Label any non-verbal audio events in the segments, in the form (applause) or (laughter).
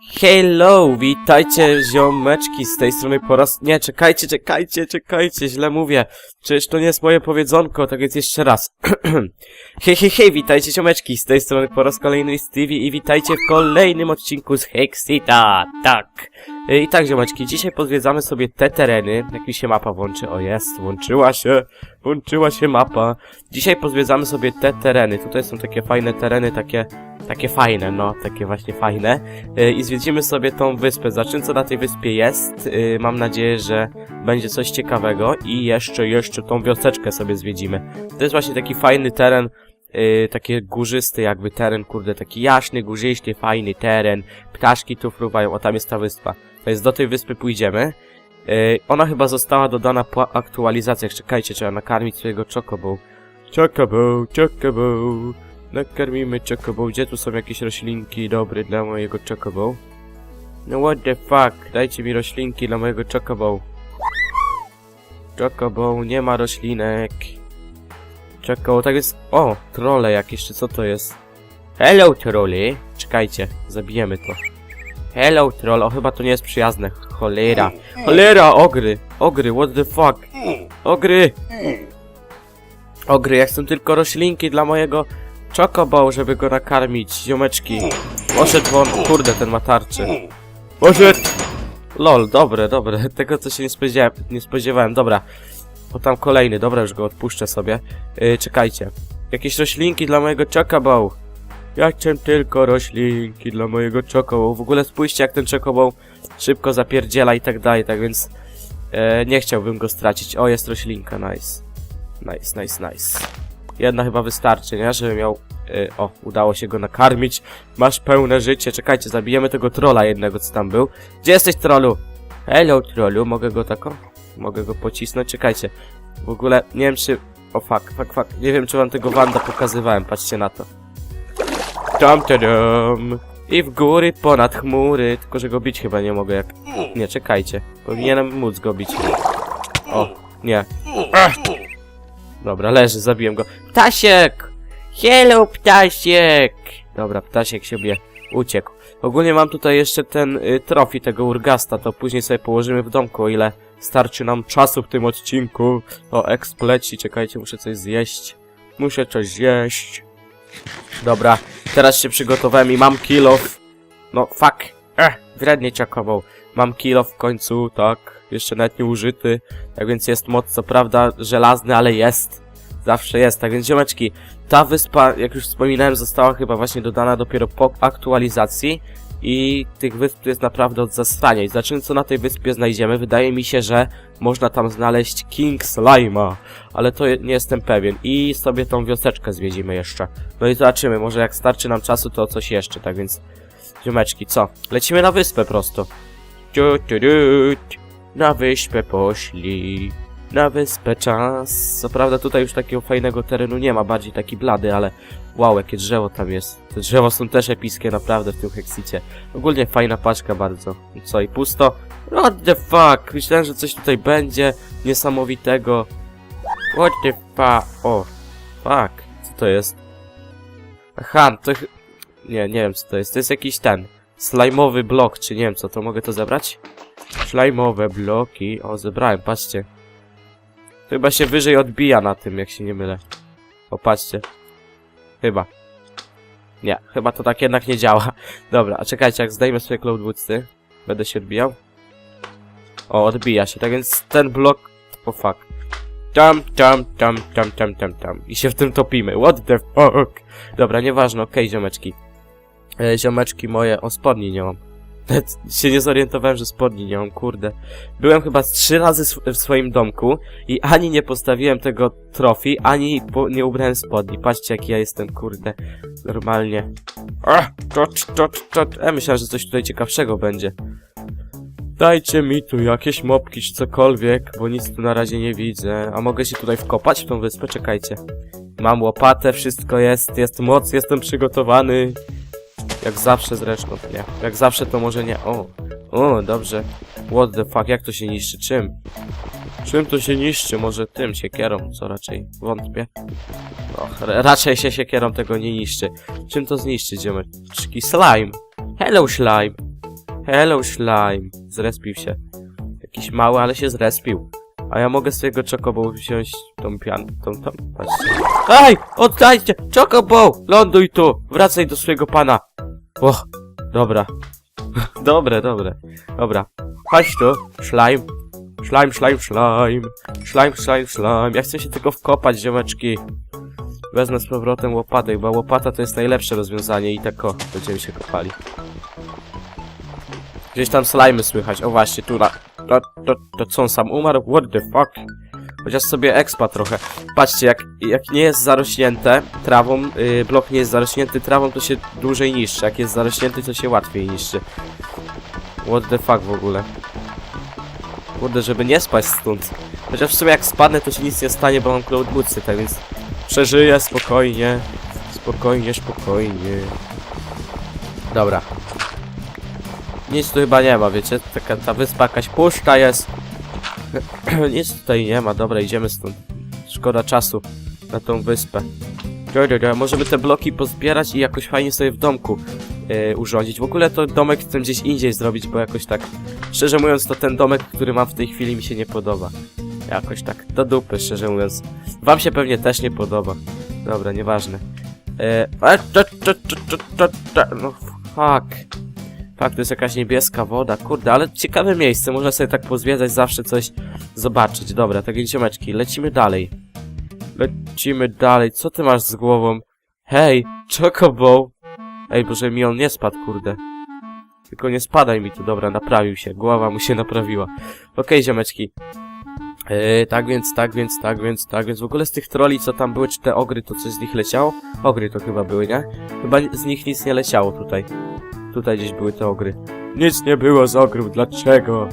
Hello, witajcie ziomeczki z tej strony po raz... Nie, czekajcie, czekajcie, czekajcie, źle mówię. Przecież to nie jest moje powiedzonko, tak więc jeszcze raz. hej, hej, hej, witajcie ziomeczki z tej strony po raz kolejny Stevie i witajcie w kolejnym odcinku z Hexita, tak. I tak ziomeczki, dzisiaj pozwiedzamy sobie te tereny, jak mi się mapa włączy, o jest, włączyła się, włączyła się mapa. Dzisiaj pozwiedzamy sobie te tereny, tutaj są takie fajne tereny, takie, takie fajne, no, takie właśnie fajne. Y, i zwiedzimy sobie tą wyspę. Zobaczymy co na tej wyspie jest. Y, Mam nadzieję, że będzie coś ciekawego i jeszcze, jeszcze tą wioseczkę sobie zwiedzimy. To jest właśnie taki fajny teren, y, taki górzysty jakby teren, kurde, taki jaśny, górzysty, fajny teren. Ptaszki tu fruwają, o tam jest ta wyspa. Jest do tej wyspy pójdziemy. Ona chyba została dodana po aktualizacjach. Czekajcie, trzeba nakarmić swojego chocobo. Chocobo, chocobo. Nakarmimy chocobo. Gdzie tu są jakieś roślinki dobre dla mojego chocobo? No what the fuck? Dajcie mi roślinki dla mojego chocobo. Chocobo, nie ma roślinek. Chocobo, tak jest... O, trole jakieś, czy co to jest? Hello, trolly. Czekajcie, zabijemy to. Hello, troll. O, chyba to nie jest przyjazne. Cholera. Cholera, ogry. Ogry, what the fuck? Ogry. Ogry, ja chcę tylko roślinki dla mojego chocobo, żeby go nakarmić. Ziomeczki. Poszedł won. Kurde, ten ma tarczę. Poszedł. Lol, dobre, dobre. (laughs) Tego co się nie spodziewałem, nie spodziewałem. Dobra. O tam kolejny, dobra, już go odpuszczę sobie. Yy, czekajcie. Jakieś roślinki dla mojego chocobo. Ja chcę tylko roślinki dla mojego chocobo. W ogóle spójrzcie jak ten chocobo szybko zapierdziela i tak dalej, tak więc e, nie chciałbym go stracić. O, jest roślinka, nice. Nice, nice, nice. Jedna chyba wystarczy, nie? Żeby miał... E, o, udało się go nakarmić. Masz pełne życie. Czekajcie, zabijemy tego trolla jednego, co tam był. Gdzie jesteś, trollu? Hello, trollu. Mogę go tako? Mogę go pocisnąć? Czekajcie. W ogóle, nie wiem czy... O, fuck, fuck, fuck. Nie wiem, czy wam tego Wanda pokazywałem. Patrzcie na to. Tam, tadam. I w góry, ponad chmury. Tylko, że go bić chyba nie mogę jak... Nie, czekajcie. Powinienem móc go bić. O, nie. Ach. Dobra, leży, zabiłem go. Ptasiek! Hello, ptasiek! Dobra, ptasiek sobie uciekł. Ogólnie mam tutaj jeszcze ten y, trofi tego urgasta, to później sobie położymy w domku, o ile starczy nam czasu w tym odcinku. O, ekspleci, czekajcie, muszę coś zjeść. Muszę coś zjeść. Dobra, teraz się przygotowałem i mam kill off. No, fuck. Eh, wrednie ciakował. Mam kill off w końcu, tak. Jeszcze nawet nie użyty. Tak więc jest moc, co prawda, żelazny, ale jest. Zawsze jest. Tak więc, ziomeczki, ta wyspa, jak już wspominałem, została chyba właśnie dodana dopiero po aktualizacji. I tych wysp jest naprawdę od zasrania. I zobaczymy, co na tej wyspie znajdziemy. Wydaje mi się, że można tam znaleźć King Slime'a. Ale to nie jestem pewien. I sobie tą wioseczkę zwiedzimy jeszcze. No i zobaczymy, może jak starczy nam czasu, to coś jeszcze. Tak więc, ziomeczki, co? Lecimy na wyspę prosto. Tu, tu, tu. Na wyspę poszli. Na wyspę czas. Co prawda tutaj już takiego fajnego terenu nie ma, bardziej taki blady, ale wow, jakie drzewo tam jest. Te drzewa są też epickie naprawdę w tym Hexicie. Ogólnie fajna paczka bardzo. Co i pusto? What the fuck? Myślałem, że coś tutaj będzie niesamowitego. What the fuck? O, fuck. Co to jest? Aha, to... Nie, nie wiem co to jest. To jest jakiś ten... Slajmowy blok, czy nie wiem co to. Mogę to zebrać? Slajmowe bloki. O, zebrałem, patrzcie. Chyba się wyżej odbija na tym, jak się nie mylę. O, patrzcie. Chyba. Nie, chyba to tak jednak nie działa. (laughs) Dobra, a czekajcie, jak zdejmę sobie cloudwoodsy, będę się odbijał. O, odbija się, tak więc ten blok... O, fuck. Tam, tam, tam, tam, tam, tam, tam. I się w tym topimy. What the fuck? Dobra, nieważne, okej, ziomeczki. E, ziomeczki moje... O, spodni nie mam. Nawet się nie zorientowałem, że spodni nie mam, kurde. Byłem chyba trzy razy w swoim domku i ani nie postawiłem tego trofi, ani nie ubrałem spodni. Patrzcie, jaki ja jestem, kurde. Normalnie. Ach, tot, tot, tot. E, myślałem, że coś tutaj ciekawszego będzie. Dajcie mi tu jakieś mopki czy cokolwiek, bo nic tu na razie nie widzę. A mogę się tutaj wkopać w tą wyspę? Czekajcie. Mam łopatę, wszystko jest, jest moc, jestem przygotowany. Jak zawsze zresztą, nie. Jak zawsze to może nie. O, o, dobrze. What the fuck, jak to się niszczy? Czym? Czym to się niszczy? Może tym siekierą, co raczej wątpię. No, ra- raczej się siekierą tego nie niszczy. Czym to zniszczy, ziomeczki? Slime. Hello, slime. Hello, slime. Zrespił się. Jakiś mały, ale się zrespił. A ja mogę z swojego chocobo wziąć tą pian... tą, tą... Patrzcie. Ej! Oddajcie! Chocobo! Ląduj tu! Wracaj do swojego pana! O! Dobra. (laughs) dobre, dobre. Dobra. Chodź tu, slime. Slime, slime, slime. Slime, slime, slime. Ja chcę się tylko wkopać, ziomeczki. Wezmę z powrotem łopatę, bo łopata to jest najlepsze rozwiązanie i tak o, będziemy się kopali. Gdzieś tam slimy słychać, o właśnie, tu na... To, to, to co on sam umarł? What the fuck? Chociaż sobie expa trochę. Patrzcie, jak, jak nie jest zarośnięte trawą, yy, blok nie jest zarośnięty trawą, to się dłużej niszczy. Jak jest zarośnięty, to się łatwiej niszczy. What the fuck w ogóle? Kurde, żeby nie spaść stąd. Chociaż w sumie jak spadnę, to się nic nie stanie, bo mam cloud bootsy, tak więc przeżyję spokojnie. Spokojnie, spokojnie. Dobra. Nic tu chyba nie ma, wiecie? Taka ta wyspa jakaś puszka jest. (clears throat) Nic tutaj nie ma, dobra, idziemy stąd. Szkoda czasu na tą wyspę. Dobra, Możemy te bloki pozbierać i jakoś fajnie sobie w domku yy, urządzić. W ogóle to domek chcę gdzieś indziej zrobić, bo jakoś tak, szczerze mówiąc, to ten domek, który mam w tej chwili mi się nie podoba. Jakoś tak, do dupy, szczerze mówiąc. Wam się pewnie też nie podoba. Dobra, nieważne. Yy, no fuck. Fuck, to jest jakaś niebieska woda, kurde, ale ciekawe miejsce, można sobie tak pozwiedzać, zawsze coś zobaczyć. Dobra, tak więc ziomeczki, lecimy dalej. Lecimy dalej, co ty masz z głową? Hej, Chocobo! Ej, boże mi on nie spadł, kurde. Tylko nie spadaj mi tu, dobra, naprawił się, głowa mu się naprawiła. Okej, ziomeczki. Yy, tak więc, tak więc, tak więc, tak więc, w ogóle z tych troli, co tam były, czy te ogry, to coś z nich leciało? Ogry to chyba były, nie? Chyba z nich nic nie leciało tutaj. Tutaj gdzieś były te ogry. Nic nie było z ogrów, dlaczego?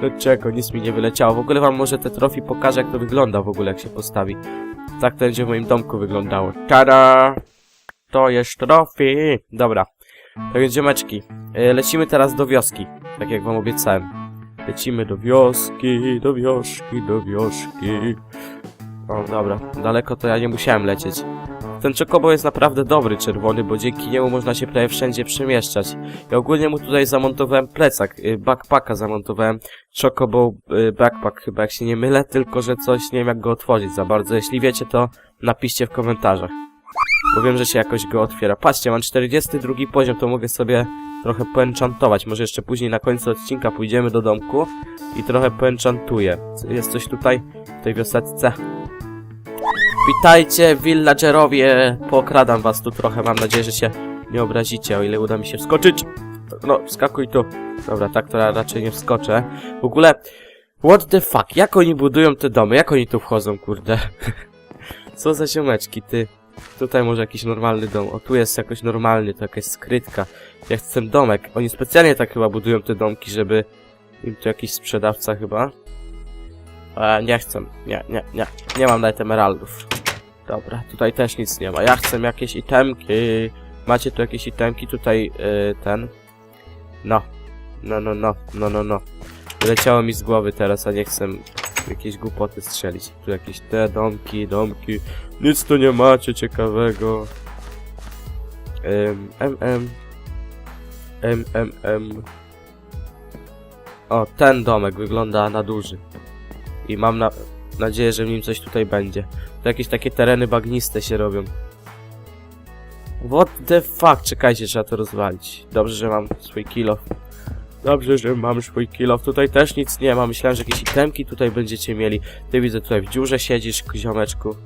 Dlaczego? Nic mi nie wyleciało. W ogóle wam może te trofii pokażę, jak to wygląda w ogóle, jak się postawi. Tak to będzie w moim domku wyglądało. Tada! To jest trofi! Dobra. Tak więc ziomeczki, e, lecimy teraz do wioski, tak jak wam obiecałem. Lecimy do wioski, do wioski, do wioski. O, dobra. Daleko to ja nie musiałem lecieć. Ten Chocobo jest naprawdę dobry czerwony, bo dzięki niemu można się prawie wszędzie przemieszczać. Ja ogólnie mu tutaj zamontowałem plecak, y, backpacka zamontowałem. Chocobo y, backpack chyba, jak się nie mylę, tylko że coś, nie wiem jak go otworzyć za bardzo. Jeśli wiecie, to napiszcie w komentarzach. Bo wiem, że się jakoś go otwiera. Patrzcie, mam 42 poziom, to mogę sobie trochę poenchantować. Może jeszcze później na końcu odcinka pójdziemy do domku i trochę poenchantuję. Jest coś tutaj, w tej wioseczce? Witajcie, villagerowie! Pokradam was tu trochę, mam nadzieję, że się nie obrazicie, o ile uda mi się wskoczyć. No, wskakuj tu. Dobra, tak to raczej nie wskoczę. W ogóle, what the fuck, jak oni budują te domy? Jak oni tu wchodzą, kurde? (laughs) Co za ziomeczki, ty? Tutaj może jakiś normalny dom. O, tu jest jakoś normalny, to jakaś skrytka. Ja chcę domek. Oni specjalnie tak chyba budują te domki, żeby im tu jakiś sprzedawca chyba. E, nie chcę. Nie, nie, nie. Nie mam nawet emeraldów. Dobra, tutaj też nic nie ma. Ja chcę jakieś itemki. Macie tu jakieś itemki? Tutaj y, ten. No. No, no, no, no, no, no. Wyleciało mi z głowy teraz, a nie chcę jakieś głupoty strzelić. Tu jakieś te domki, domki. Nic tu nie macie ciekawego. Ym, M, M. M, M, M. O, ten domek wygląda na duży. I mam na nadzieję, że w nim coś tutaj będzie. To jakieś takie tereny bagniste się robią. What the fuck? Czekajcie, trzeba to rozwalić. Dobrze, że mam swój kill Dobrze, że mam swój kill Tutaj też nic nie ma. Myślałem, że jakieś itemki tutaj będziecie mieli. Ty widzę, tutaj w dziurze siedzisz, ziomeczku.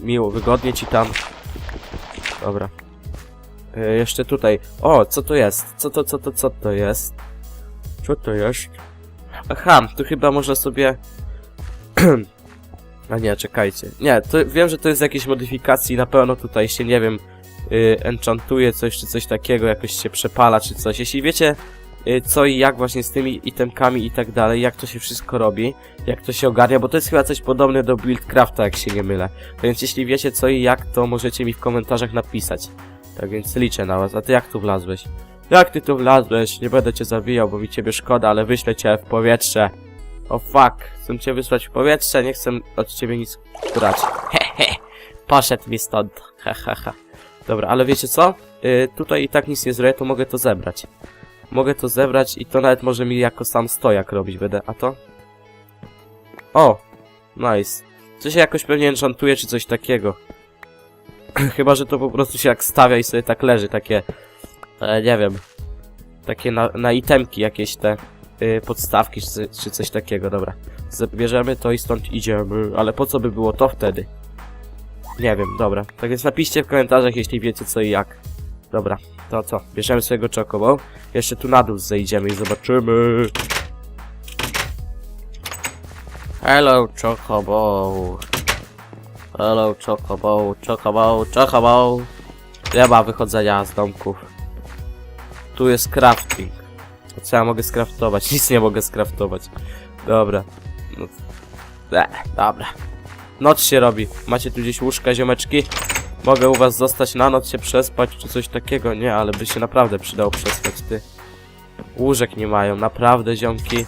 Miło, wygodnie ci tam. Dobra. E, jeszcze tutaj. O, co to jest? Co to, co to, co to jest? Co to jest? Aha, tu chyba można sobie... (clears throat) A nie, czekajcie. Nie, to wiem, że to jest jakieś modyfikacji, na pewno tutaj się, nie wiem, yy, enchantuje coś, czy coś takiego, jakoś się przepala, czy coś. Jeśli wiecie, yy, co i jak właśnie z tymi itemkami i tak dalej, jak to się wszystko robi, jak to się ogarnia, bo to jest chyba coś podobne do Buildcrafta, jak się nie mylę. Więc jeśli wiecie co i jak, to możecie mi w komentarzach napisać. Tak więc liczę na was. A ty jak tu wlazłeś? Jak ty tu wlazłeś? Nie będę cię zabijał, bo mi ciebie szkoda, ale wyślę cię w powietrze. O fuck, chcę cię wysłać w powietrze, nie chcę od ciebie nic brać. Hehe, poszedł mi stąd. Ha, ha, ha. Dobra, ale wiecie co? Yy, tutaj i tak nic nie zrobię, to mogę to zebrać. mogę to zebrać i to nawet może mi jako sam stojak robić będę, a to? O! Nice. To się jakoś pewnie enchantuje czy coś takiego. (clears throat) Chyba, że to po prostu się jak stawia i sobie tak leży, takie... E, nie wiem. Takie na, na itemki jakieś te y, podstawki czy, czy coś takiego, dobra. Zabierzemy to i stąd idziemy, ale po co by było to wtedy? Nie wiem, dobra. Tak więc napiszcie w komentarzach, jeśli wiecie co i jak. Dobra, to co? Bierzemy swojego chocobo. Jeszcze tu na dół zejdziemy i zobaczymy. Hello, chocobo. Hello, chocobo, chocobo, chocobo. Nie ma wychodzenia z domków. Tu jest crafting. Co ja mogę skraftować? (laughs) Nic nie mogę skraftować. Dobra. No. E, dobra. Noc się robi. Macie tu gdzieś łóżka, ziomeczki? Mogę u was zostać na noc się przespać, czy coś takiego? Nie, ale by się naprawdę przydało przespać, ty. Łóżek nie mają, naprawdę, ziomki.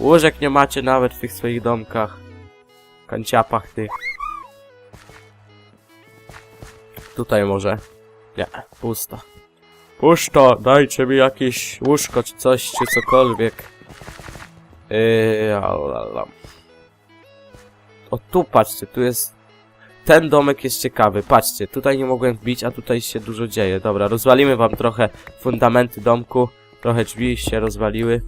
Łóżek nie macie nawet w tych swoich domkach. Kanciapach tych. Tutaj może. Nie, pusto. Puszto, dajcie mi jakieś łóżko, czy coś, czy cokolwiek. Yy, alala. O, tu patrzcie, tu jest... Ten domek jest ciekawy, patrzcie, tutaj nie mogłem wbić, a tutaj się dużo dzieje. Dobra, rozwalimy wam trochę fundamenty domku, trochę drzwi się rozwaliły.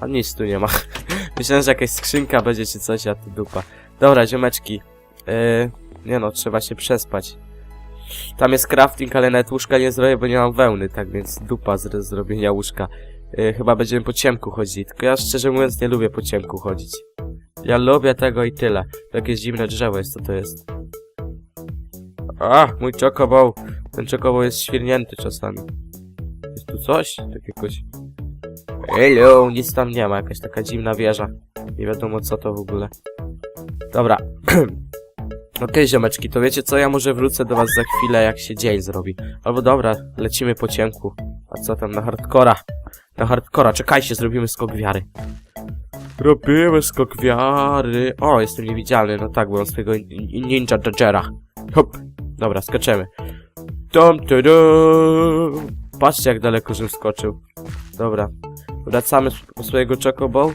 A nic tu nie ma. (laughs) Myślałem, że jakaś skrzynka będzie czy coś, a tu dupa. Dobra, ziomeczki. Yy, nie no, trzeba się przespać. Tam jest crafting, ale nawet łóżka nie zrobię, bo nie mam wełny, tak więc dupa z zrobienia łóżka. Yy, chyba będziemy po ciemku chodzić, tylko ja szczerze mówiąc nie lubię po ciemku chodzić. Ja lubię tego i tyle. To jakieś dziwne drzewo jest, co to jest? A, mój chocobo. Ten chocobo jest świrnięty czasami. Jest tu coś? Tak jakoś... Hello, nic tam nie ma, jakaś taka dziwna wieża. Nie wiadomo co to w ogóle. Dobra. (clears throat) Okej, ziomeczki, to wiecie co? Ja może wrócę do was za chwilę, jak się dzień zrobi. Albo dobra, lecimy po ciemku. A co tam, na hardcora? Na hardcora, czekajcie, zrobimy skok wiary. Robimy skok wiary. O, jestem niewidzialny, no tak, mam swojego nin- ninja dodgera. Hop. Dobra, skaczemy. Dum, tu, dum. Patrzcie, jak daleko żem skoczył. Dobra. Wracamy po swojego chocobo.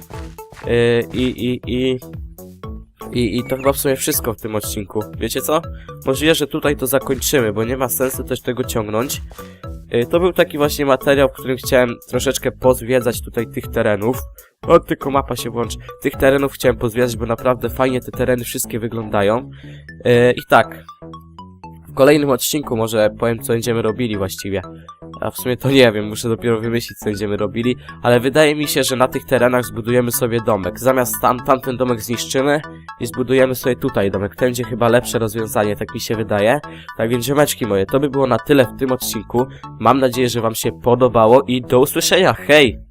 Yy, I, i, i... I, I to chyba w sumie wszystko w tym odcinku. Wiecie co? Możliwe, że tutaj to zakończymy, bo nie ma sensu też tego ciągnąć. Yy, To był taki właśnie materiał, w którym chciałem troszeczkę pozwiedzać tutaj tych terenów. O, tylko mapa się włączy. Tych terenów chciałem pozwiedzać, bo naprawdę fajnie te tereny wszystkie wyglądają. Yy, I tak. W kolejnym odcinku może powiem, co będziemy robili właściwie. A w sumie to nie wiem, muszę dopiero wymyślić, co będziemy robili. Ale wydaje mi się, że na tych terenach zbudujemy sobie domek. Zamiast tam, tamten domek zniszczymy i zbudujemy sobie tutaj domek. Będzie chyba lepsze rozwiązanie, tak mi się wydaje. Tak więc, ziomeczki moje, to by było na tyle w tym odcinku. Mam nadzieję, że wam się podobało i do usłyszenia. Hej!